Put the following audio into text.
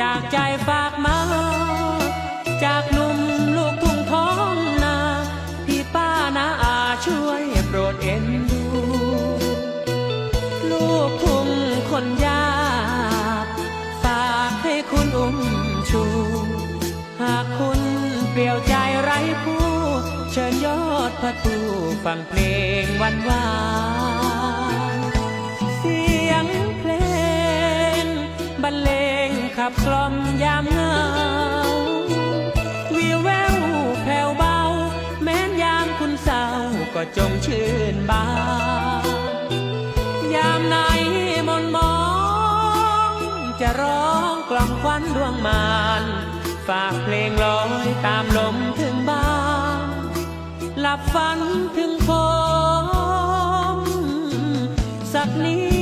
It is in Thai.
จากใจฝากมา จากหนุ่มลูกทุ่งท้องนา พี่ป้านาอาช่วยโปรดเอ็นดู ลูกทุ่งคนยากฝากให้คุณอุ้มชู หากคุณเปลี่ยวใจไร้ผู้ เชิญยอดพระตูฟังเพลงวานวาน ขับกล่อมยามเหงาวิวแววแผ่วเบา แม้นยามคุณเศร้าก็จงชื่นบาน ยามไหนมนมอง จะร้องกล่อมควันดวงมานฝากเพลงลอยตามลมถึงบ้าน หลับฝันถึงผมสักนี้